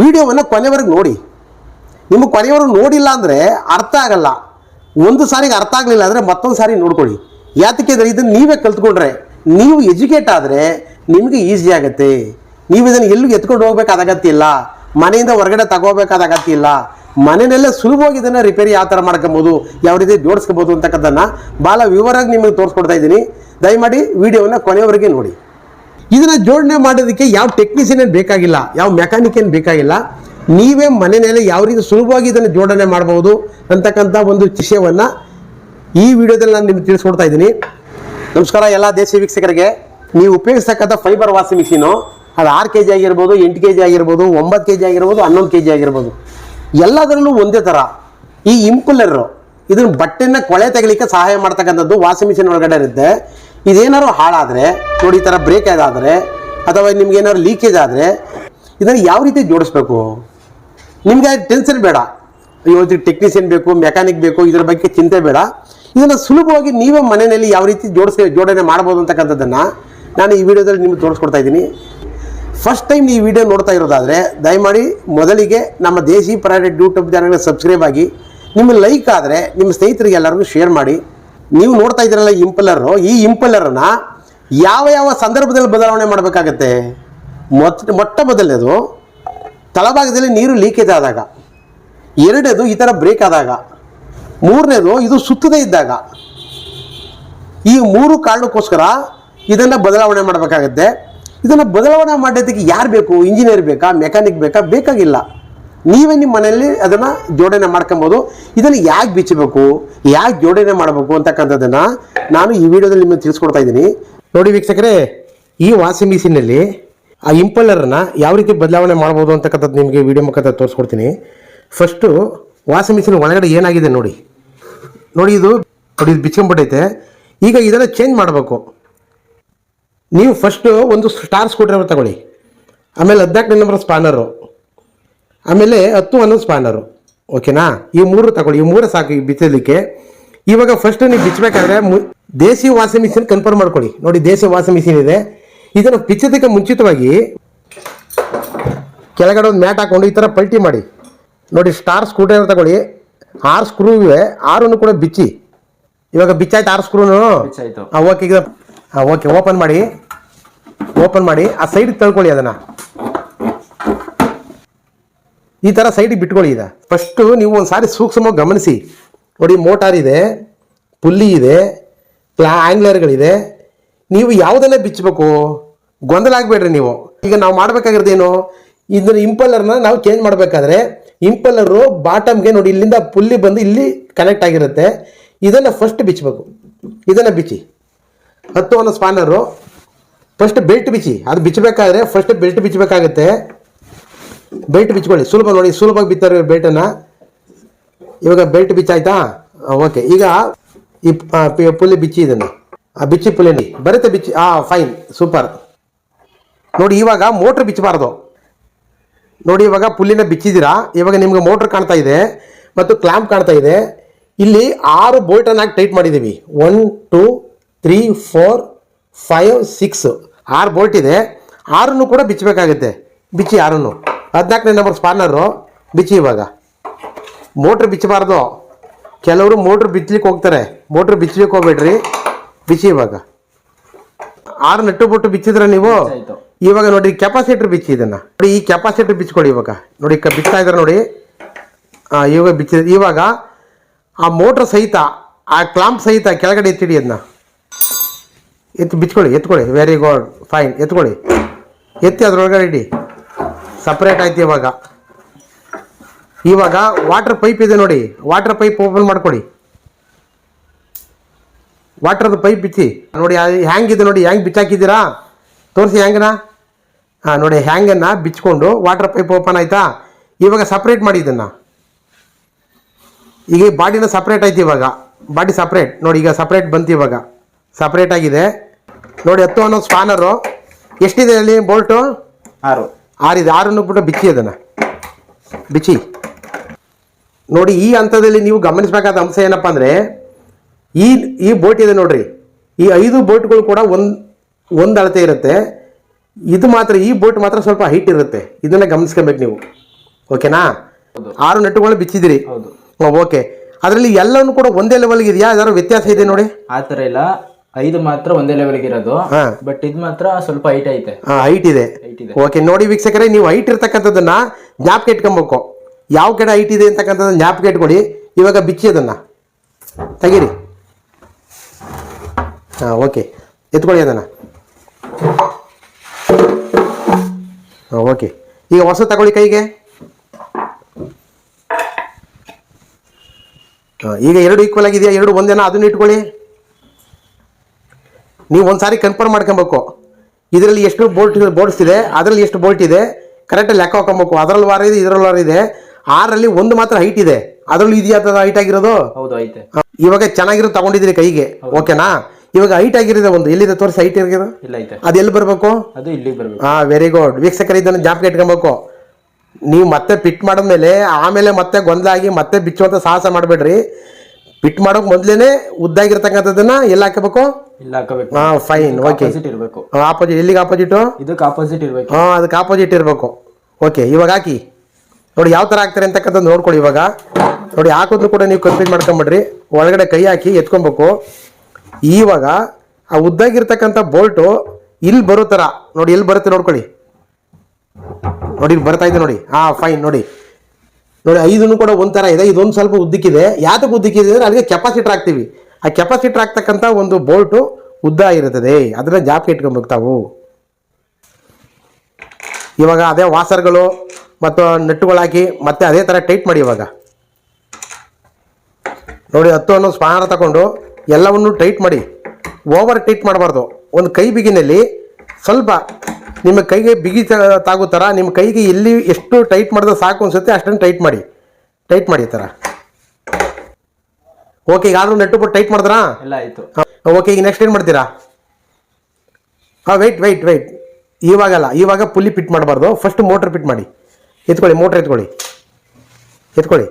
ವಿಡಿಯೋವನ್ನು ಕೊನೆವರೆಗೆ ನೋಡಿ. ನಿಮಗೆ ಕೊನೆಯವರೆಗೆ ನೋಡಿಲ್ಲ ಅಂದರೆ ಅರ್ಥ ಆಗಲ್ಲ. ಒಂದು ಸಾರಿಗೆ ಅರ್ಥ ಆಗಲಿಲ್ಲ ಅಂದರೆ ಮತ್ತೊಂದು ಸಾರಿ ನೋಡ್ಕೊಳ್ಳಿ. ಯಾತಕ್ಕೆ ಅಂದರೆ ಇದನ್ನು ನೀವೇ ಕಲ್ತ್ಕೊಂಡ್ರೆ, ನೀವು ಎಜುಕೇಟ್ ಆದರೆ ನಿಮಗೆ ಈಸಿ ಆಗುತ್ತೆ. ನೀವು ಇದನ್ನು ಎಲ್ಲೂ ಎತ್ಕೊಂಡು ಹೋಗ್ಬೇಕಾದ ಅಗತ್ಯ ಇಲ್ಲ. ಮನೆಯಿಂದ ಹೊರಗಡೆ ತಗೋಬೇಕಾದ ಅಗತ್ಯ ಇಲ್ಲ. ಮನೆಯಲ್ಲೇ ಸುಲಭವಾಗಿ ಇದನ್ನು ರಿಪೇರಿ ಯಾವ ಥರ ಮಾಡ್ಕೊಬೋದು, ಯಾವ ರೀತಿ ಜೋಡಿಸ್ಕೋಬೋದು ಅಂತಕ್ಕಂಥದ್ದನ್ನು ಭಾಳ ವಿವರಾಗಿ ನಿಮಗೆ ತೋರಿಸ್ಕೊಡ್ತಾ ಇದ್ದೀನಿ. ದಯಮಾಡಿ ವಿಡಿಯೋವನ್ನು ಕೊನೆಯವರೆಗೆ ನೋಡಿ. ಇದನ್ನ ಜೋಡಣೆ ಮಾಡೋದಕ್ಕೆ ಯಾವ ಟೆಕ್ನಿಷಿಯನ್ ಏನು ಬೇಕಾಗಿಲ್ಲ, ಯಾವ ಮೆಕ್ಯಾನಿಕ್ ಏನು ಬೇಕಾಗಿಲ್ಲ, ನೀವೇ ಮನೆಯಲ್ಲಿ ಯಾವ ರೀತಿ ಸುಲಭವಾಗಿ ಇದನ್ನು ಜೋಡಣೆ ಮಾಡಬಹುದು ಅಂತಕ್ಕಂಥ ಒಂದು ವಿಷಯವನ್ನು ಈ ವಿಡಿಯೋದಲ್ಲಿ ನಾನು ನಿಮ್ಗೆ ತಿಳಿಸ್ಕೊಡ್ತಾ ಇದ್ದೀನಿ. ನಮಸ್ಕಾರ ಎಲ್ಲ ದೇಶಿ ವೀಕ್ಷಕರಿಗೆ. ನೀವು ಉಪಯೋಗಿಸ್ತಕ್ಕಂಥ ಫೈಬರ್ ವಾಷಿಂಗ್ ಮಿಷಿನು ಅದು ಆರು ಕೆ ಜಿ ಆಗಿರ್ಬೋದು, ಎಂಟು ಕೆ ಜಿ ಆಗಿರ್ಬೋದು, ಒಂಬತ್ತು ಕೆ ಜಿ ಆಗಿರ್ಬೋದು, ಹನ್ನೊಂದು ಕೆ ಜಿ ಆಗಿರ್ಬೋದು. ಎಲ್ಲದರಲ್ಲೂ ಒಂದೇ ಥರ ಈ ಇಂಪುಲ್ಲರು ಇದನ್ನು ಬಟ್ಟೆನ ಕೊಳೆ ತೆಗಲಿಕ್ಕೆ ಸಹಾಯ ಮಾಡ್ತಕ್ಕಂಥದ್ದು ವಾಷಿಂಗ್ ಮಿಷಿನ್ ಒಳಗಡೆ ಇರುತ್ತೆ. ಇದೇನಾದ್ರು ಹಾಳಾದರೆ, ನೋಡಿ ಈ ಥರ ಬ್ರೇಕ್ ಆದಾದರೆ ಅಥವಾ ನಿಮ್ಗೆ ಏನಾದ್ರು ಲೀಕೇಜ್ ಆದರೆ ಇದನ್ನು ಯಾವ ರೀತಿ ಜೋಡಿಸ್ಬೇಕು? ನಿಮಗೆ ಟೆನ್ಷನ್ ಬೇಡ. ಅಯ್ಯೋ ಟೆಕ್ನಿಷಿಯನ್ ಬೇಕು ಮೆಕ್ಯಾನಿಕ್ ಬೇಕು, ಇದರ ಬಗ್ಗೆ ಚಿಂತೆ ಬೇಡ. ಇದನ್ನು ಸುಲಭವಾಗಿ ನೀವೇ ಮನೆಯಲ್ಲಿ ಯಾವ ರೀತಿ ಜೋಡಿಸಿ, ಜೋಡಣೆ ಮಾಡ್ಬೋದು ಅಂತಕ್ಕಂಥದ್ದನ್ನು ನಾನು ಈ ವಿಡಿಯೋದಲ್ಲಿ ನಿಮಗೆ ತೋರಿಸ್ಕೊಡ್ತಾ ಇದ್ದೀನಿ. ಫಸ್ಟ್ ಟೈಮ್ ಈ ವಿಡಿಯೋ ನೋಡ್ತಾ ಇರೋದಾದರೆ, ದಯಮಾಡಿ ಮೊದಲಿಗೆ ನಮ್ಮ ದೇಶಿ ಪ್ರೈವೇಟ್ ಯೂಟ್ಯೂಬ್ ಚಾನಲ್ಗೆ ಸಬ್ಸ್ಕ್ರೈಬ್ ಆಗಿ ನಿಮ್ಮ ಲೈಕ್ ಆದರೆ, ನಿಮ್ಮ ಸ್ನೇಹಿತರಿಗೆ ಎಲ್ಲರಿಗೂ ಶೇರ್ ಮಾಡಿ. ನೀವು ನೋಡ್ತಾ ಇದ್ದೀರಲ್ಲ ಇಂಪಲರ್ ಈ ಇಂಪಲರ್ನ ಯಾವ ಯಾವ ಸಂದರ್ಭದಲ್ಲಿ ಬದಲಾವಣೆ ಮಾಡಬೇಕಾಗತ್ತೆ? ಮೊತ್ತ ಮೊಟ್ಟ ಮೊದಲನೇದು, ತಳಭಾಗದಲ್ಲಿ ನೀರು ಲೀಕೇಜ್ ಆದಾಗ, ಎರಡನೇದು ಈ ಥರ ಬ್ರೇಕ್ ಆದಾಗ, ಮೂರನೇದು ಇದು ಸುತ್ತದೇ ಇದ್ದಾಗ, ಈ ಮೂರು ಕಾರಣಕ್ಕೋಸ್ಕರ ಇದನ್ನು ಬದಲಾವಣೆ ಮಾಡಬೇಕಾಗತ್ತೆ. ಇದನ್ನು ಬದಲಾವಣೆ ಮಾಡೋದಕ್ಕೆ ಯಾರು ಬೇಕು? ಇಂಜಿನಿಯರ್ ಬೇಕಾ? ಮೆಕ್ಯಾನಿಕ್ ಬೇಕಾ? ಬೇಕಾಗಿಲ್ಲ. ನೀವೇ ನಿಮ್ಮ ಮನೆಯಲ್ಲಿ ಅದನ್ನು ಜೋಡಣೆ ಮಾಡ್ಕೊಬೋದು. ಇದನ್ನು ಯಾಕೆ ಬಿಚ್ಚಬೇಕು? ಯಾಕೆ ಜೋಡಣೆ ಮಾಡಬೇಕು ಅಂತಕ್ಕಂಥದ್ದನ್ನು ನಾನು ಈ ವಿಡಿಯೋದಲ್ಲಿ ನಿಮಗೆ ತಿಳಿಸ್ಕೊಡ್ತಾ ಇದ್ದೀನಿ. ನೋಡಿ ವೀಕ್ಷಕರೇ, ಈ ವಾಷಿಂಗ್ ಮಿಷಿನಲ್ಲಿ ಆ ಇಂಪಲ್ಲರನ್ನು ಯಾವ ರೀತಿ ಬದಲಾವಣೆ ಮಾಡ್ಬೋದು ಅಂತಕ್ಕಂಥದ್ದು ನಿಮಗೆ ವಿಡಿಯೋ ಮುಖಾಂತರ ತೋರಿಸ್ಕೊಡ್ತೀನಿ. ಫಸ್ಟು ವಾಷಿಂಗ್ ಮಿಷಿನ್ ಒಳಗಡೆ ಏನಾಗಿದೆ ನೋಡಿ. ನೋಡಿ ಇದು ನೋಡಿ ಇದು ಬಿಚ್ಕೊಂಡ್ಬಿಟ್ಟೈತೆ. ಈಗ ಇದನ್ನು ಚೇಂಜ್ ಮಾಡಬೇಕು. ನೀವು ಫಸ್ಟು ಒಂದು ಸ್ಟಾರ್ ಸ್ಕೂಟ್ರೈವರ್ ತಗೊಳ್ಳಿ. ಆಮೇಲೆ ಹದಿನಾಲ್ಕನೇ ನಂಬರ್ ಸ್ಪಾನರು ಆಮೇಲೆ ಹತ್ತು ಒಂದೊಂದು ಸ್ಪಾನರು ಓಕೆನಾ ಈ ಮೂರು ತಗೊಳ್ಳಿ. ಈ ಮೂರ ಸಾಕು ಬಿಚ್ಚಲಿಕ್ಕೆ ಇವಾಗ ಫಸ್ಟ್ ನೀವು ಬಿಚ್ಚಬೇಕಾದ್ರೆ ಮು ದೇಸಿ ವಾಷಿಂಗ್ ಮಿಷಿನ್ ಕನ್ಫರ್ಮ್ ಮಾಡ್ಕೊಳ್ಳಿ. ನೋಡಿ ದೇಸಿ ವಾಷಿಂಗ್ ಮಿಷಿನ್ ಇದೆ. ಇದನ್ನು ಬಿಚ್ಚೋದಕ್ಕೆ ಮುಂಚಿತವಾಗಿ ಕೆಳಗಡೆ ಒಂದು ಮ್ಯಾಟ್ ಹಾಕೊಂಡು ಈ ಥರ ಪಲ್ಟಿ ಮಾಡಿ. ನೋಡಿ ಸ್ಟಾರ್ ಸ್ಕ್ರೂಡ್ರೈವರ್ ತಗೊಳ್ಳಿ. ಆರು ಸ್ಕ್ರೂ ಇವೆ. ಆರನ್ನು ಕೂಡ ಬಿಚ್ಚಿ. ಇವಾಗ ಬಿಚ್ಚಾಯ್ತು ಆರು ಸ್ಕ್ರೂನು. ಹಾಂ ಓಕೆ ಈಗ ಹಾಂ ಓಕೆ ಓಪನ್ ಮಾಡಿ. ಓಪನ್ ಮಾಡಿ. ಆ ಸೈಡ್ ತಳ್ಕೊಳ್ಳಿ ಅದನ್ನು. ಈ ಥರ ಸೈಡಿಗೆ ಬಿಟ್ಕೊಳ್ಳಿ ಇದೆ ಫಸ್ಟು ನೀವು ಒಂದು ಸಾರಿ ಸೂಕ್ಷ್ಮವಾಗಿ ಗಮನಿಸಿ. ನೋಡಿ ಮೋಟಾರ್ ಇದೆ, ಪುಲ್ಲಿ ಇದೆ ಪ್ಲಾ ಆ್ಯಂಗ್ಲರ್ಗಳಿದೆ ನೀವು ಯಾವುದನ್ನೇ ಬಿಚ್ಚಬೇಕು ಗೊಂದಲ ಆಗಬೇಡ್ರಿ ನೀವು. ಈಗ ನಾವು ಮಾಡಬೇಕಾಗಿರೋದೇನು? ಇದನ್ನ ಇಂಪಲ್ಲರ್ನ ನಾವು ಚೇಂಜ್ ಮಾಡಬೇಕಾದ್ರೆ ಇಂಪಲ್ಲರು ಬಾಟಮ್ಗೆ ನೋಡಿ, ಇಲ್ಲಿಂದ ಪುಲ್ಲಿ ಬಂದು ಇಲ್ಲಿ ಕನೆಕ್ಟ್ ಆಗಿರುತ್ತೆ. ಇದನ್ನು ಫಸ್ಟ್ ಬಿಚ್ಚಬೇಕು ಇದನ್ನು ಬಿಚ್ಚಿ. ಹತ್ತು ಅನ್ನೋ ಸ್ಪಾನರು ಫಸ್ಟ್ ಬೆಲ್ಟ್ ಬಿಚ್ಚಿ. ಅದು ಬಿಚ್ಚಬೇಕಾದ್ರೆ ಫಸ್ಟ್ ಬೆಲ್ಟ್ ಬಿಚ್ಚಬೇಕಾಗತ್ತೆ. ಬೆಲ್ಟ್ ಬಿಚ್ಕೊಳ್ಳಿ. ಸುಲಭ ನೋಡಿ, ಸುಲಭವಾಗಿ ಬಿತ್ತಾರೆ ಬೆಲ್ಟನ್ನ ಇವಾಗ ಬೆಲ್ಟ್ ಬಿಚ್ಚಾಯ್ತಾ? ಓಕೆ ಈಗ ಈ ಪುಲಿ ಬಿಚ್ಚಿ ಇದನ್ನು. ಆ, ಬಿಚ್ಚಿ ಪುಲಿನಿ ಬರುತ್ತೆ ಬಿಚ್ಚಿ, ಆ ಫೈನ್ ಸೂಪರ್ ನೋಡಿ, ಇವಾಗ ಮೋಟ್ರ್ ಬಿಚ್ಚಬಾರ್ದು. ನೋಡಿ, ಇವಾಗ ಪುಲ್ಲಿನ ಬಿಚ್ಚಿದ್ದೀರಾ? ಇವಾಗ ನಿಮ್ಗೆ ಮೋಟ್ರ್ ಕಾಣ್ತಾ ಇದೆ ಮತ್ತು ಕ್ಲಾಂಪ್ ಕಾಣ್ತಾ ಇದೆ. ಇಲ್ಲಿ ಆರು ಬೋಲ್ಟನ್ನು ಹಾಕಿ ಟೈಟ್ ಮಾಡಿದ್ದೀವಿ. One two three four five six ಆರು ಬೋಲ್ಟ್ ಇದೆ. ಆರನ್ನು ಕೂಡ ಬಿಚ್ಚಬೇಕಾಗುತ್ತೆ. ಬಿಚ್ಚಿ ಆರನ್ನು. ಹದಿನಾಲ್ಕನೇ ನಂಬರ್ ಸ್ಪಾನರು ಬಿಚ್ಚಿ ಇವಾಗ. ಮೋಟ್ರ್ ಬಿಚ್ಚಬಾರ್ದು. ಕೆಲವರು ಮೋಟ್ರ್ ಬಿಚ್ಚಲಿಕ್ಕೆ ಹೋಗ್ತಾರೆ. ಮೋಟ್ರ್ ಬಿಚ್ಚಲಿಕ್ಕೆ ಹೋಗ್ಬೇಡ್ರಿ. ಬಿಚ್ಚಿ ಇವಾಗ. ಆರು ನೆಟ್ಟು ಬಿಟ್ಟು ಬಿಚ್ಚಿದ್ರೆ ನೀವು? ಇವಾಗ ನೋಡಿ ಕೆಪಾಸಿಟರ್ ಬಿಚ್ಚಿ ಇದನ್ನು. ನೋಡಿ ಈ ಕೆಪಾಸಿಟರ್ ಬಿಚ್ಕೊಡಿ ಇವಾಗ. ನೋಡಿ ಕ- ಬಿಚ್ಚಾ ಇದ್ರೆ ನೋಡಿ. ಇವಾಗ ಬಿಚ್ಚಿ ಇವಾಗ ಆ ಮೋಟ್ರ್ ಸಹಿತ ಆ ಕ್ಲಾಂಪ್ ಸಹಿತ ಕೆಳಗಡೆ ಎತ್ತಿಡಿ ಅದನ್ನ ಎತ್ತು ಬಿಚ್ಕೊಳ್ಳಿ ಎತ್ಕೊಳ್ಳಿ. ವೆರಿ ಗುಡ್ ಫೈನ್ ಎತ್ಕೊಳ್ಳಿ. ಎತ್ತಿ ಅದ್ರೊಳಗಡೆ ಇಡಿ. ಸಪ್ರೇಟ್ ಆಯ್ತು ಇವಾಗ. ಇವಾಗ ವಾಟರ್ ಪೈಪ್ ಇದೆ ನೋಡಿ. ವಾಟರ್ ಪೈಪ್ ಓಪನ್ ಮಾಡ್ಕೊಳ್ಳಿ ವಾಟ್ರದ್ದು ಪೈಪ್ ಬಿಚ್ಚಿ. ನೋಡಿ ಹ್ಯಾಂಗಿದೆ ನೋಡಿ. ಹ್ಯಾಂಗ್ ಬಿಚ್ಚಾಕಿದ್ದೀರಾ? ತೋರಿಸಿ ಹ್ಯಾಂಗನ ಹಾಂ, ನೋಡಿ ಹ್ಯಾಂಗನ್ನು ಬಿಚ್ಕೊಂಡು ವಾಟರ್ ಪೈಪ್ ಓಪನ್ ಆಯ್ತಾ? ಇವಾಗ ಸಪ್ರೇಟ್ ಮಾಡಿ ಇದನ್ನು. ಈಗ ಬಾಡಿನ ಸಪ್ರೇಟ್ ಆಯ್ತು ಇವಾಗ. ಬಾಡಿ ಸಪ್ರೇಟ್ ನೋಡಿ, ಈಗ ಸಪ್ರೇಟ್ ಬಂತು ಇವಾಗ. ಸಪ್ರೇಟ್ ಆಗಿದೆ. ನೋಡಿ, ಹತ್ತು ಅನ್ನೋ ಸ್ಪಾನರು ಎಷ್ಟಿದೆ ಅಲ್ಲಿ? ಬೋಲ್ಟು ಆರು. ಆರಿದೆ ಆರನ್ನು ಬಿಚ್ಚಿ ಅದನ್ನು. ಬಿಚ್ಚಿ. ನೋಡಿ ಈ ಹಂತದಲ್ಲಿ ನೀವು ಗಮನಿಸಬೇಕಾದ ಅಂಶ ಏನಪ್ಪ ಅಂದರೆ ಈ ಈ ಬೋಟ್ ಇದೆ ನೋಡ್ರಿ. ಈ ಐದು ಬೋಟ್ಗಳು ಕೂಡ ಒಂದು ಒಂದು ಅಳತೆ ಇರುತ್ತೆ. ಇದು ಮಾತ್ರ ಈ ಬೋಟ್ ಮಾತ್ರ ಸ್ವಲ್ಪ ಹೈಟ್ ಇರುತ್ತೆ. ಇದನ್ನ ಗಮನಿಸ್ಕೊಬೇಕು ನೀವು. ಓಕೆನಾ. ಆರು ನೆಟ್ಟುಗಳು ಬಿಚ್ಚಿದಿರಿ ಓಕೆ. ಅದರಲ್ಲಿ ಎಲ್ಲವೂ ಕೂಡ ಒಂದೇ ಲೆವೆಲ್ಗೆ ಇದೆಯಾ? ಯಾವ್ದಾದ್ರು ವ್ಯತ್ಯಾಸ ಇದೆ ನೋಡಿ. ಆ ಥರ ಇಲ್ಲ. ಐದು ಮಾತ್ರ ಒಂದೇ ಲೆವೆಲ್ಗೆ ಇರೋದು. ಹಾ. ಬಟ್ ಇದು ಮಾತ್ರ ಸ್ವಲ್ಪ ಹೈಟ್ ಐತೆ. ಹೈಟ್ ಇದೆ. ಹೈಟ್ ಇದೆ. ಓಕೆ ನೋಡಿ ವೀಕ್ಷಕರೇ ನೀವು ಹೈಟ್ ಇರ್ತಕ್ಕಂಥದ್ದನ್ನ ಜ್ಞಾಪಕ ಇಟ್ಕೊಬೇಕು. ಯಾವ ಕಡೆ ಹೈಟ್ ಇದೆ ಅಂತಕ್ಕಂಥದ್ದು ಜ್ಞಾಪಕ ಇಟ್ಕೊಳ್ಳಿ. ಇವಾಗ ಬಿಚ್ಚಿ ಅದನ್ನ. ತೆಗೀರಿ. ಹಾಂ ಓಕೆ ಎತ್ಕೊಳ್ಳಿ ಅದನ್ನು. ಹಾಂ ಓಕೆ ಈಗ ಹೊಸ ತಗೊಳ್ಳಿ ಕೈಗೆ. ಹಾಂ ಈಗ ಎರಡು ಈಕ್ವಲ್ ಆಗಿದೆಯಾ? ಎರಡು ಒಂದೇನಾ? ಅದನ್ನ ಇಟ್ಕೊಳ್ಳಿ. ನೀವು ಒಂದ್ಸಾರಿ ಕನ್ಫರ್ಮ್ ಮಾಡ್ಕೊಬೇಕು. ಇದರಲ್ಲಿ ಎಷ್ಟು ಬೋಲ್ಟ್ ಬೋಲ್ಟ್ಸ್ ಇದೆ ಅದರಲ್ಲಿ ಎಷ್ಟು ಬೋಲ್ಟ್ ಇದೆ ಕರೆಕ್ಟಾಗಿ ಲೆಕ್ಕ ಹಾಕೊಬೇಕು ಅದರಲ್ಲಿ ವಾರ ಇದೆ ಇದರಲ್ಲಿ ವಾರ ಇದೆ. ಆರಲ್ಲಿ ಒಂದು ಮಾತ್ರ ಹೈಟ್ ಇದೆ. ಅದರಲ್ಲಿ ಇದೆಯಾ ಹೈಟ್ ಆಗಿರೋದು? ಹೌದು ಐತೆ ಹ, ಇವಾಗ ಚೆನ್ನಾಗಿರೋದು ತಗೊಂಡಿದ್ದೀರಿ ಕೈಗೆ ಓಕೆನಾ ಇವಾಗ ಹೈಟ್ ಆಗಿರೋದು ಒಂದು. ಎಲ್ಲಿದೆ ತೋರಿಸಿ ಹೈಟ್ ಇಲ್ಲ ಐತೆ ಅದು ಎಲ್ಲಿ ಬರಬೇಕು? ಅದು ಇಲ್ಲಿಗೆ ಬರ್ಬೇಕು. ಹಾ ವೆರಿ ಗುಡ್ ವೀಕ್ಷಕರ ಇದನ್ನು ಜಾಪ್ಗೆ ಇಟ್ಕೊಬೇಕು. ನೀವು ಮತ್ತೆ ಪಿಟ್ ಮಾಡಿದ್ಮೇಲೆ ಆಮೇಲೆ ಮತ್ತೆ ಗೊಂದಲಾಗಿ ಮತ್ತೆ ಬಿಚ್ಚುವಂಥ ಸಾಹಸ ಮಾಡಬೇಡ್ರಿ. ಪಿಟ್ ಮಾಡೋಕ್ ಮೊದ್ಲೇನೆ ಉದ್ದಾಗಿರ್ತಕ್ಕಂಥದ್ದನ್ನ ಎಲ್ಲಿ ಹಾಕಬೇಕು? ಇಲ್ಲ ಹಾಕಬೇಕು? ಹಾ ಫೈನ್ ಓಕೆ ಆಪೋಸಿಟ್ ಇರಬೇಕು. ಆಪೋಸಿಟ್ ಎಲ್ಲಿಗೆ ಆಪೋಸಿಟ್ ಇದಕ್ಕೆ ಆಪೋಸಿಟ್ ಇರಬೇಕು. ಹಾ ಅದಕ್ಕೆ ಆಪೋಸಿಟ್ ಇರಬೇಕು. ಓಕೆ ಇವಾಗ ಹಾಕಿ. ನೋಡಿ ಯಾವ ಥರ ಹಾಕ್ತಾರೆ ಅಂತಕ್ಕಂಥದ್ದು ನೋಡ್ಕೊಳ್ಳಿ ಇವಾಗ. ನೋಡಿ ಹಾಕಿದ್ರೂ ಕೂಡ ನೀವು ಕಂಪ್ಲೀಟ್ ಮಾಡ್ಕೊಂಬಿಡ್ರಿ. ಒಳಗಡೆ ಕೈ ಹಾಕಿ ಎತ್ಕೊಬೇಕು. ಇವಾಗ ಆ ಉದ್ದಾಗಿರ್ತಕ್ಕಂಥ ಬೋಲ್ಟು ಇಲ್ಲಿ ಬರೋ ಥರ ನೋಡಿ ಎಲ್ಲಿ ಬರುತ್ತೆ ನೋಡ್ಕೊಳ್ಳಿ. ನೋಡಿ ಇಲ್ಲಿ ಬರ್ತಾ ಇದೆ ನೋಡಿ. ಹಾಂ ಫೈನ್ ನೋಡಿ. ನೋಡಿ, ಐದನ್ನು ಕೂಡ ಒಂಥರ ಇದೆ. ಇದೊಂದು ಸ್ವಲ್ಪ ಉದ್ದಕ್ಕಿದೆ. ಯಾತಕ್ಕೆ ಉದ್ದಕ್ಕಿದೆ ಅಂದರೆ ಅಲ್ಲಿಗೆ ಕೆಪಾಸಿಟರ್ ಹಾಕ್ತೀವಿ. ಆ ಕೆಪಾಸಿಟರ್ ಹಾಕ್ತಕ್ಕಂಥ ಒಂದು ಬೋಲ್ಟು ಉದ್ದ ಇರುತ್ತದೆ ಅದನ್ನು ಜಾಪ ಇಟ್ಕೊಬೇಕು ತಾವು. ಇವಾಗ ಅದೇ ವಾಸರ್ಗಳು ಮತ್ತು ನೆಟ್ಟುಗಳು ಹಾಕಿ ಮತ್ತೆ ಅದೇ ಥರ ಟೈಟ್ ಮಾಡಿ ಇವಾಗ. ನೋಡಿ, ಹತ್ತು ಅನ್ನೋ ಸ್ಪಾನರ್ ತಗೊಂಡು ಎಲ್ಲವನ್ನು ಟೈಟ್ ಮಾಡಿ. ಓವರ್ ಟೈಟ್ ಮಾಡಬಾರ್ದು. ಒಂದು ಕೈ ಬಿಗಿನಲ್ಲಿ ಸ್ವಲ್ಪ ನಿಮ್ಮ ಕೈಗೆ ಬಿಗಿ ತಾಗೋ ಥರ ನಿಮ್ಮ ಕೈಗೆ ಎಲ್ಲಿ ಎಷ್ಟು ಟೈಟ್ ಮಾಡಿದ್ರೆ ಸಾಕು ಅನ್ಸುತ್ತೆ ಅಷ್ಟನ್ನು ಟೈಟ್ ಮಾಡಿ. ಟೈಟ್ ಮಾಡಿ ಥರ ಓಕೆ ಈಗ ಆದರೂ ನೆಟ್ಟು ಬಿಟ್ಟು ಟೈಟ್ ಮಾಡಿದ್ರಾ? ಎಲ್ಲ ಆಯಿತು. ಓಕೆ ಈಗ ನೆಕ್ಸ್ಟ್ ಏನು ಮಾಡ್ತೀರಾ? ಹಾಂ ವೆಯ್ಟ್ ವೆಯ್ಟ್ ವೆಯ್ಟ್ ಇವಾಗಲ್ಲ ಇವಾಗ ಪುಲ್ಲಿ ಪಿಟ್ ಮಾಡಬಾರ್ದು. ಫಸ್ಟ್ ಮೋಟ್ರ್ ಪಿಟ್ ಮಾಡಿ. ಎತ್ಕೊಳ್ಳಿ ಮೋಟ್ರ್ ಎತ್ಕೊಳ್ಳಿ. ಎತ್ಕೊಳ್ಳಿ.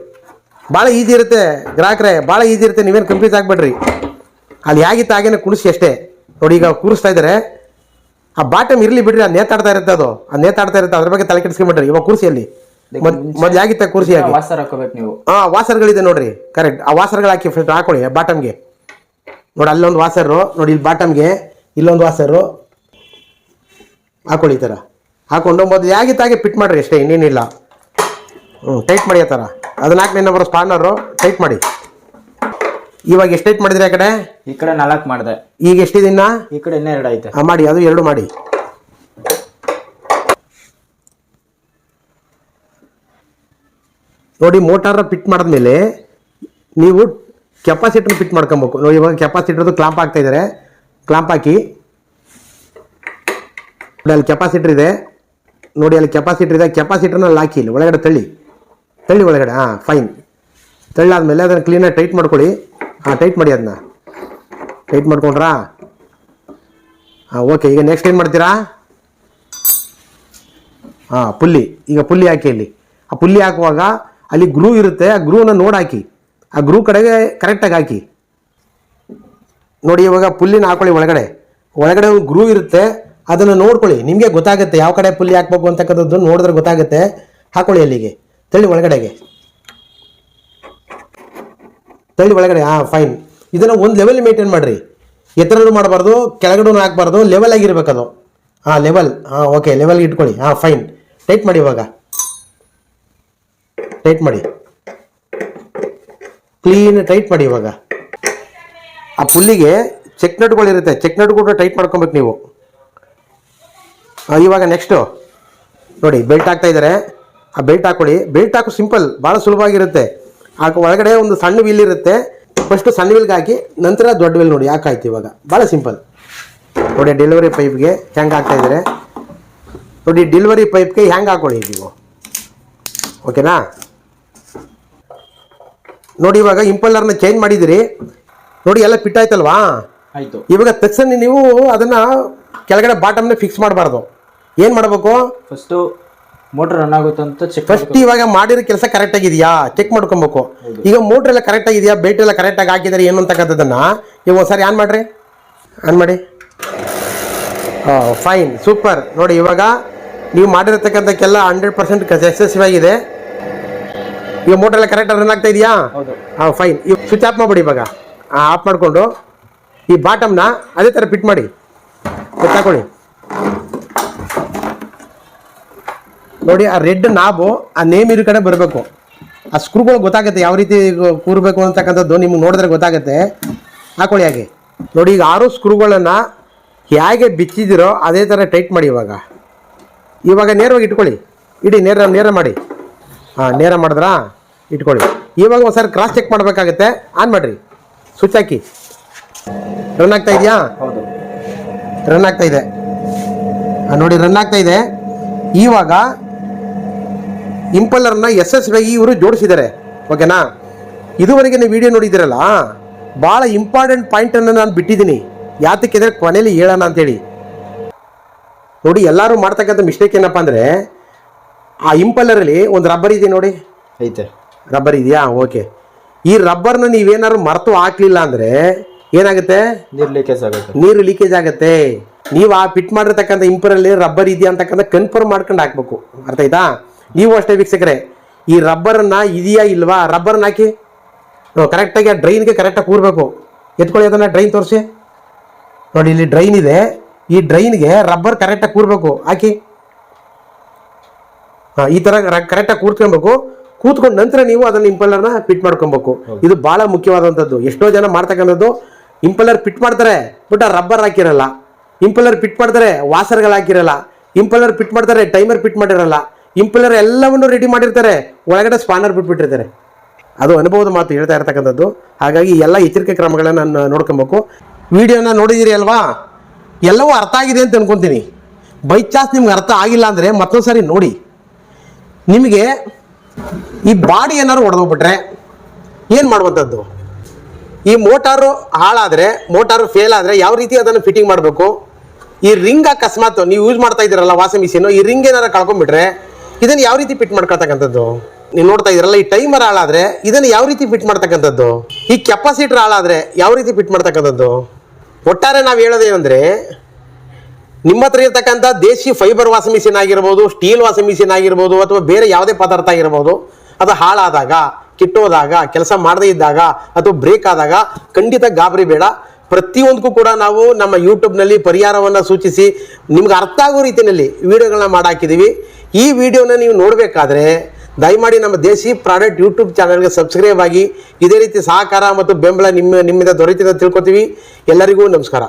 ಭಾಳ ಈಜಿ ಇರುತ್ತೆ ಗ್ರಾಹಕರೇ ಭಾಳ ಈಜಿ ಇರುತ್ತೆ ನೀವೇನು ಕಂಪ್ಲೀಟ್ ಆಗಬೇಡ್ರಿ. ಅಲ್ಲಿ ಹೇಗಿತ್ತು ಹಾಗೇನೆ ಕುಣಿಸಿ ಅಷ್ಟೇ. ನೋಡಿ ಈಗ ಕೂರಿಸ್ತಾ ಇದ್ದಾರೆ. ಆ ಬಾಟಮ್ ಇರಲಿ ಬಿಡ್ರಿ ಆ ನೇತಾಡ್ತಾ ಇರುತ್ತೆ ಅದು. ಆ ನೇತಾಡ್ತಾ ಇರುತ್ತೆ ಅದ್ರ ಬಗ್ಗೆ ತಲೆ ಕೆಡಿಸ್ಕೊಂಬಿಡ್ರಿ ಇವಾಗ ಕುರ್ಸಿಯಲ್ಲಿ. ಮೊದ್ಲು ಹೇಗಿತ್ತ ಕೂರಿಸಿ ಹಾಗೆ ವಾಸರ್ ಹಾಕೋಬೇಕು ನೀವು. ಹಾ ವಾಸರ್ಗಳಿದೆ ನೋಡ್ರಿ ಕರೆಕ್ಟ್ ಆ ವಾಸರ್ಗಳು ಹಾಕಿ ಫಿಲ್ಟರ್ ಹಾಕೊಳ್ಳಿ ಬಾಟಮ್ಗೆ. ನೋಡಿ ಅಲ್ಲೊಂದು ವಾಸರು ನೋಡಿ ಇಲ್ಲಿ ಬಾಟಮ್ಗೆ ಇಲ್ಲೊಂದು ವಾಸರು. ಹಾಕೊಳ್ಳಿ ಈ ಥರ ಹಾಕೊಂಡು ಮೊದಲು ಯಾಗಿತ್ತಾಗೆ ಫಿಟ್ ಮಾಡ್ರಿ ಅಷ್ಟೇ ಇನ್ನೇನಿಲ್ಲ. ಹ್ಞೂ ಟೈಟ್ ಮಾಡಿ ಆ ಥರ ಅದನ್ನ ಹಾಕಿ ನಂಬರ್ ಸ್ಪಾನರು ಟೈಟ್ ಮಾಡಿ. ಇವಾಗ ಎಷ್ಟು ಟೈಟ್ ಮಾಡಿದ್ರಿ ಆ ಕಡೆ? ಈ ಕಡೆ ನಾಲ್ಕು ಮಾಡಿದೆ. ಈಗ ಎಷ್ಟಿದೆ ಇನ್ನ? ಈ ಕಡೆ ಇನ್ನೂ ಎರಡು ಐತೆ. ಆ, ಮಾಡಿ ಅದು ಎರಡು ಮಾಡಿ. ನೋಡಿ ಮೋಟಾರ ಫಿಟ್ ಮಾಡಿದ್ಮೇಲೆ ನೀವು ಕೆಪಾಸಿಟರ್ ಫಿಟ್ ಮಾಡ್ಕೊಬೇಕು. ನೋಡಿ ಇವಾಗ ಕೆಪಾಸಿಟರ್ದು ಕ್ಲಾಂಪ್ ಹಾಕ್ತಾ ಇದ್ದಾರೆ ಕ್ಲಾಂಪ್ ಹಾಕಿ. ನೋಡಿ ಅಲ್ಲಿ ಕೆಪಾಸಿಟರ್ ಇದೆ. ನೋಡಿ ಅಲ್ಲಿ ಕೆಪಾಸಿಟರ್ ಇದೆ. ಕೆಪಾಸಿಟರ್ನಲ್ಲಿ ಹಾಕಿ ಇಲ್ಲಿ ಒಳಗಡೆ ತಳ್ಳಿ. ತಳ್ಳಿ ಒಳಗಡೆ ಹಾಂ ಫೈನ್ ತಳ್ಳಾದ್ಮೇಲೆ ಅದನ್ನು ಕ್ಲೀನಾಗಿ ಟೈಟ್ ಮಾಡ್ಕೊಳ್ಳಿ. ಹಾಂ ಟೈಟ್ ಮಾಡಿ ಅದನ್ನ ಟೈಟ್ ಮಾಡ್ಕೊಂಡ್ರಾ? ಹಾಂ ಓಕೆ ಈಗ ನೆಕ್ಸ್ಟ್ ಏನು ಮಾಡ್ತೀರಾ? ಹಾಂ, ಪುಲ್ಲಿ. ಈಗ ಪುಲ್ಲಿ ಹಾಕಿ ಇಲ್ಲಿ ಆ ಪುಲ್ಲಿ ಹಾಕುವಾಗ ಅಲ್ಲಿ ಗ್ರೂ ಇರುತ್ತೆ, ಆ ಗ್ರೂನ ನೋಡಿ ಹಾಕಿ. ಆ ಗ್ರೂ ಕಡೆಗೆ ಕರೆಕ್ಟಾಗಿ ಹಾಕಿ. ನೋಡಿ, ಇವಾಗ ಪುಲ್ಲಿನ ಹಾಕೊಳ್ಳಿ ಒಳಗಡೆ. ಒಳಗಡೆ ಒಂದು ಗ್ರೂ ಇರುತ್ತೆ, ಅದನ್ನು ನೋಡ್ಕೊಳ್ಳಿ. ನಿಮಗೆ ಗೊತ್ತಾಗುತ್ತೆ ಯಾವ ಕಡೆ ಪುಲ್ಲಿ ಹಾಕ್ಬೇಕು ಅಂತಕ್ಕಂಥದ್ದು ನೋಡಿದ್ರೆ ಗೊತ್ತಾಗುತ್ತೆ. ಹಾಕೊಳ್ಳಿ ಅಲ್ಲಿಗೆ. ತಳ್ಳಿ ಒಳಗಡೆಗೆ. ತಳ್ಳಿ ಒಳಗಡೆ ಹಾಂ ಫೈನ್ ಇದನ್ನು ಒಂದು ಲೆವೆಲ್ ಮೇಂಟೈನ್ ಮಾಡಿರಿ. ಎತ್ತರನೂ ಮಾಡಬಾರ್ದು ಕೆಳಗಡೆ ಹಾಕ್ಬಾರ್ದು ಲೆವೆಲ್ ಆಗಿರ್ಬೇಕು ಅದು. ಹಾಂ ಲೆವೆಲ್ ಹಾಂ ಓಕೆ ಲೆವೆಲ್ಗೆ ಇಟ್ಕೊಳ್ಳಿ. ಹಾಂ ಫೈನ್ ಟೈಟ್ ಮಾಡಿ ಇವಾಗ. ಟೈಟ್ ಮಾಡಿ. ಕ್ಲೀನ್ ಟೈಟ್ ಮಾಡಿ ಇವಾಗ. ಆ ಪುಲ್ಲಿಗೆ ಚೆಕ್ ನಟ್ಗಳಿರುತ್ತೆ ಚೆಕ್ ನಟ್ ಕೂಡ ಟೈಟ್ ಮಾಡ್ಕೊಬೇಕು ನೀವು. ಇವಾಗ ನೆಕ್ಸ್ಟು ನೋಡಿ ಬೆಲ್ಟ್ ಹಾಕ್ತಾ ಇದ್ದಾರೆ ಆ ಬೆಲ್ಟ್ ಹಾಕ್ಕೊಳ್ಳಿ. ಬೆಲ್ಟ್ ಹಾಕು ಸಿಂಪಲ್ ಭಾಳ ಸುಲಭವಾಗಿರುತ್ತೆ. ಹಾಕೋ ಒಳಗಡೆ ಒಂದು ಸಣ್ಣ ವೀಲ್ ಇರುತ್ತೆ. ಫಸ್ಟ್ ಸಣ್ಣ ವೀಲ್ಗೆ ಹಾಕಿ ನಂತರ ದೊಡ್ಡ ವೀಲ್ ನೋಡಿ ಹಾಕಾಯ್ತು ಇವಾಗ? ಭಾಳ ಸಿಂಪಲ್ ನೋಡಿ ಡೆಲಿವರಿ ಪೈಪ್ಗೆ ಹೆಂಗೆ ಹಾಕ್ತಾ ಇದ್ದಾರೆ? ನೋಡಿ ಡೆಲಿವರಿ ಪೈಪ್ಗೆ ಹೆಂಗೆ ಹಾಕೊಳ್ಳಿ ನೀವು? ಓಕೆನಾ ನೋಡಿ ಇವಾಗ ಇಂಪಲ್ಲರ್ನ ಚೇಂಜ್ ಮಾಡಿದಿರಿ ನೋಡಿ ಎಲ್ಲ ಫಿಟ್ ಆಯ್ತಲ್ವಾ? ಆಯ್ತು. ಇವಾಗ ತಕ್ಷಣ ನೀವು ಅದನ್ನ ಕೆಳಗಡೆ ಬಾಟಮ್ನ ಫಿಕ್ಸ್ ಮಾಡಬಾರ್ದು. ಏನು ಮಾಡಬೇಕು? ಫಸ್ಟು ಮೋಟರ್ ರನ್ ಆಗುತ್ತೆ ಅಂತ ಚೆಕ್ ಫಸ್ಟ್ ಇವಾಗ ಮಾಡಿರೋ ಕೆಲಸ ಕರೆಕ್ಟ್ ಆಗಿದೆಯಾ? ಚೆಕ್ ಮಾಡ್ಕೊಬೇಕು. ಈಗ ಮೋಟರ್ ಎಲ್ಲ ಕರೆಕ್ಟ್ ಆಗಿದೆಯಾ? ಬೇಟ್ ಎಲ್ಲ ಕರೆಕ್ಟಾಗಿ ಹಾಕಿದ್ದಾರೆ ಏನು ಅಂತಕ್ಕಂಥದ್ದನ್ನ ಈಗ ಒಂದ್ಸರಿ ಆನ್ ಮಾಡ್ರಿ. ಆನ್ ಮಾಡಿ. ಫೈನ್ ಸೂಪರ್ ನೋಡಿ ಇವಾಗ ನೀವು ಮಾಡಿರತಕ್ಕಂಥಕ್ಕೆಲ್ಲ ಹಂಡ್ರೆಡ್ ಪರ್ಸೆಂಟ್ ಸಕ್ಸಸ್ಸಿವ್ ಆಗಿದೆ. ಈಗ ಮೋಟರ್ ಎಲ್ಲ ಕರೆಕ್ಟ್ ರನ್ ಆಗ್ತಾ ಇದೆಯಾ? ಹಾಂ ಫೈನ್ ಈಗ ಸ್ವಿಚ್ ಆಫ್ ಮಾಡ್ಬಿಡಿ ಇವಾಗ. ಆಫ್ ಮಾಡಿಕೊಂಡು ಈ ಬಾಟಮ್ನ ಅದೇ ಥರ ಫಿಟ್ ಮಾಡಿ. ಗೊತ್ತಾಕೊಳ್ಳಿ ನೋಡಿ ಆ ರೆಡ್ ನಾಬು ಆ ನೇಮ್ ಇರೋ ಕಡೆ ಬರಬೇಕು. ಆ ಸ್ಕ್ರೂಗಳು ಗೊತ್ತಾಗುತ್ತೆ ಯಾವ ರೀತಿ ಕೂರಬೇಕು ಅಂತಕ್ಕಂಥದ್ದು ನಿಮ್ಗೆ ನೋಡಿದ್ರೆ ಗೊತ್ತಾಗುತ್ತೆ. ಹಾಕೊಳ್ಳಿ ಹಾಗೆ. ನೋಡಿ ಈಗ ಆರು ಸ್ಕ್ರೂಗಳನ್ನು ಹೇಗೆ ಬಿಚ್ಚಿದಿರೋ ಅದೇ ಥರ ಟೈಟ್ ಮಾಡಿ ಇವಾಗ. ಇವಾಗ ನೇರವಾಗಿ ಇಟ್ಕೊಳ್ಳಿ. ಇಡಿ ನೇರ ನೇರ ಮಾಡಿ. ಹಾಂ ನೇರ ಮಾಡಿದ್ರಾ? ಇಟ್ಕೊಳ್ಳಿ. ಇವಾಗ ಒಂದ್ಸರಿ ಕ್ರಾಸ್ ಚೆಕ್ ಮಾಡಬೇಕಾಗತ್ತೆ. ಆನ್ ಮಾಡಿರಿ. ಸ್ವಿಚ್ ಹಾಕಿ. ರನ್ ಆಗ್ತಾ ಇದೆಯಾ? ಹೌದು. ರನ್ ಆಗ್ತಾ ಇದೆ. ನೋಡಿ ರನ್ ಆಗ್ತಾ ಇದೆ. ಇವಾಗ ಇಂಪಲ್ಲರ್ನ ಎಸ್ ಎಸ್ ವೈ ಇವರು ಜೋಡಿಸಿದ್ದಾರೆ. ಓಕೆನಾ? ಇದುವರೆಗೆ ನೀವು ವಿಡಿಯೋ ನೋಡಿದ್ದೀರಲ್ಲ ಭಾಳ ಇಂಪಾರ್ಟೆಂಟ್ ಪಾಯಿಂಟನ್ನು ನಾನು ಬಿಟ್ಟಿದ್ದೀನಿ. ಯಾತಕ್ಕೆಂದರೆ ಕೊನೆಯಲ್ಲಿ ಹೇಳೋಣ ಅಂತೇಳಿ. ನೋಡಿ ಎಲ್ಲರೂ ಮಾಡ್ತಕ್ಕಂಥ ಮಿಸ್ಟೇಕ್ ಏನಪ್ಪ ಅಂದರೆ ಆ ಇಂಪಲ್ಲರಲ್ಲಿ ಒಂದು ರಬ್ಬರ್ ಇದೆ ನೋಡಿ. ಐತೆ. ರಬ್ಬರ್ ಇದೆಯಾ? ಓಕೆ. ಈ ರಬ್ಬರ್ನ ನೀವೇನಾದ್ರು ಮರೆತು ಹಾಕ್ಲಿಲ್ಲ ಅಂದರೆ ಏನಾಗುತ್ತೆ? ನೀರು ಲೀಕೇಜ್ ಆಗುತ್ತೆ. ನೀರು ಲೀಕೇಜ್ ಆಗುತ್ತೆ. ನೀವು ಆ ಫಿಟ್ ಮಾಡಿರ್ತಕ್ಕಂಥ ಇಂಪರಲ್ಲಿ ರಬ್ಬರ್ ಇದೆಯಾ ಅಂತಕ್ಕಂಥ ಕನ್ಫರ್ಮ್ ಮಾಡ್ಕೊಂಡು ಹಾಕ್ಬೇಕು. ಅರ್ಥ ಆಯ್ತಾ? ನೀವು ಅಷ್ಟೇ ವೀಕ್ಷಕರೇ ಈ ರಬ್ಬರನ್ನ ಇದೆಯಾ ಇಲ್ವಾ? ರಬ್ಬರ್ನ ಹಾಕಿ. ಕರೆಕ್ಟಾಗಿ ಆ ಡ್ರೈನ್ಗೆ ಕರೆಕ್ಟಾಗಿ ಕೂರಬೇಕು. ಎತ್ಕೊಳ್ಳಿ ಅದನ್ನು ಡ್ರೈನ್ ತೋರಿಸಿ. ನೋಡಿ ಇಲ್ಲಿ ಡ್ರೈನ್ ಇದೆ. ಈ ಡ್ರೈನ್ಗೆ ರಬ್ಬರ್ ಕರೆಕ್ಟಾಗಿ ಕೂರಬೇಕು. ಹಾಕಿ. ಹಾಂ ಈ ಥರ ಕರೆಕ್ಟಾಗಿ ಕೂತ್ಕೊಬೇಕು ಕೂತ್ಕೊಂಡ ನಂತರ ನೀವು ಅದನ್ನ ಇಂಪಲ್ಲರ್ನ ಫಿಟ್ ಮಾಡ್ಕೊಬೇಕು ಇದು ಬಹಳ ಮುಖ್ಯವಾದಂಥದ್ದು ಎಷ್ಟೋ ಜನ ಮಾಡ್ತಕ್ಕಂಥದ್ದು ಇಂಪಲ್ಲರ್ ಫಿಟ್ ಮಾಡ್ತಾರೆ ಬಟ್ ಆ ರಬ್ಬರ್ ಹಾಕಿರಲ್ಲ. ಇಂಪಲ್ಲರ್ ಫಿಟ್ ಮಾಡ್ತಾರೆ ವಾಸರ್ಗಳು ಹಾಕಿರಲ್ಲ. ಇಂಪಲ್ಲರ್ ಫಿಟ್ ಮಾಡ್ತಾರೆ ಟೈಮರ್ ಫಿಟ್ ಮಾಡಿರಲ್ಲ. ಇಂಪಲ್ಲರ್ ಎಲ್ಲವನ್ನು ರೆಡಿ ಮಾಡಿರ್ತಾರೆ. ಒಳಗಡೆ ಸ್ಪಾನರ್ ಬಿಟ್ಬಿಟ್ಟಿರ್ತಾರೆ. ಅದು ಅನುಭವದ ಮಾತು ಹೇಳ್ತಾ ಇರ್ತಕ್ಕಂಥದ್ದು. ಹಾಗಾಗಿ ಎಲ್ಲ ಎಚ್ಚರಿಕೆ ಕ್ರಮಗಳನ್ನು ನಾನು ನೋಡ್ಕೊಬೇಕು. ವಿಡಿಯೋನ ನೋಡಿದಿರಿ ಅಲ್ವಾ? ಎಲ್ಲವೂ ಅರ್ಥ ಆಗಿದೆ ಅಂತ ಅನ್ಕೊಂತೀನಿ. ಬೈ ಚಾನ್ಸ್ ನಿಮ್ಗೆ ಅರ್ಥ ಆಗಿಲ್ಲ ಅಂದರೆ ಮತ್ತೊಂದು ಸಾರಿ ನೋಡಿ. ನಿಮಗೆ ಈ ಬಾಡಿ ಏನಾದ್ರು ಹೊಡೆದೋಗ್ಬಿಟ್ರೆ ಏನು ಮಾಡುವಂಥದ್ದು? ಈ ಮೋಟಾರು ಹಾಳಾದರೆ, ಮೋಟಾರು ಫೇಲ್ ಆದರೆ ಯಾವ ರೀತಿ ಅದನ್ನು ಫಿಟ್ಟಿಂಗ್ ಮಾಡಬೇಕು? ಈ ರಿಂಗ್ ಅಕಸ್ಮಾತ್ ನೀವು ಯೂಸ್ ಮಾಡ್ತಾ ಇದ್ದೀರಲ್ಲ ವಾಷಿಂಗ್ ಮಿಷಿನ್ ಈ ರಿಂಗ್ ಏನಾರು ಕಳ್ಕೊಂಡ್ಬಿಟ್ರೆ ಇದನ್ನು ಯಾವ ರೀತಿ ಫಿಟ್ ಮಾಡ್ಕೊಳ್ತಕ್ಕಂಥದ್ದು? ನೀವು ನೋಡ್ತಾ ಇದ್ರಲ್ಲ ಈ ಟೈಮರ್ ಹಾಳಾದ್ರೆ ಇದನ್ನು ಯಾವ ರೀತಿ ಫಿಟ್ ಮಾಡ್ತಕ್ಕಂಥದ್ದು? ಈ ಕೆಪಾಸಿಟರ್ ಹಾಳಾದ್ರೆ ಯಾವ ರೀತಿ ಫಿಟ್ ಮಾಡ್ತಕ್ಕಂಥದ್ದು? ಒಟ್ಟಾರೆ ನಾವು ಹೇಳೋದೇನೆಂದ್ರೆ, ನಿಮ್ಮ ಹತ್ರ ಇರ್ತಕ್ಕಂಥ ದೇಶಿ ಫೈಬರ್ ವಾಸ ಮಿಷಿನ್ ಆಗಿರ್ಬೋದು ಸ್ಟೀಲ್ ವಾಸ ಮಿಷಿನ್ ಆಗಿರ್ಬೋದು, ಅಥವಾ ಬೇರೆ ಯಾವುದೇ ಪದಾರ್ಥ ಆಗಿರ್ಬೋದು, ಅದು ಹಾಳಾದಾಗ ಕಿಟ್ಟೋದಾಗ ಕೆಲಸ ಮಾಡದೇ ಇದ್ದಾಗ, ಅಥವಾ ಬ್ರೇಕ್ ಆದಾಗ ಖಂಡಿತ ಗಾಬರಿ ಬೇಡ. ಪ್ರತಿಯೊಂದಕ್ಕೂ ಕೂಡ ನಾವು ನಮ್ಮ ಯೂಟ್ಯೂಬ್ನಲ್ಲಿ ಪರಿಹಾರವನ್ನು ಸೂಚಿಸಿ, ನಿಮ್ಗೆ ಅರ್ಥ ಆಗೋ ರೀತಿಯಲ್ಲಿ ವಿಡಿಯೋಗಳನ್ನ ಮಾಡಾಕಿದ್ದೀವಿ ಈ ವಿಡಿಯೋನ ನೀವು ನೋಡಬೇಕಾದ್ರೆ ದಯಮಾಡಿ ನಮ್ಮ ದೇಶಿ ಪ್ರಾಡಕ್ಟ್ ಯೂಟ್ಯೂಬ್ ಚಾನಲ್ಗೆ ಸಬ್ಸ್ಕ್ರೈಬ್ ಆಗಿ ಇದೇ ರೀತಿ ಸಹಕಾರ ಮತ್ತು ಬೆಂಬಲ ನಿಮ್ಮ ನಿಮ್ಮಿಂದ ದೊರೆತಿದೆ ತಿಳ್ಕೊತೀವಿ. ಎಲ್ಲರಿಗೂ ನಮಸ್ಕಾರ.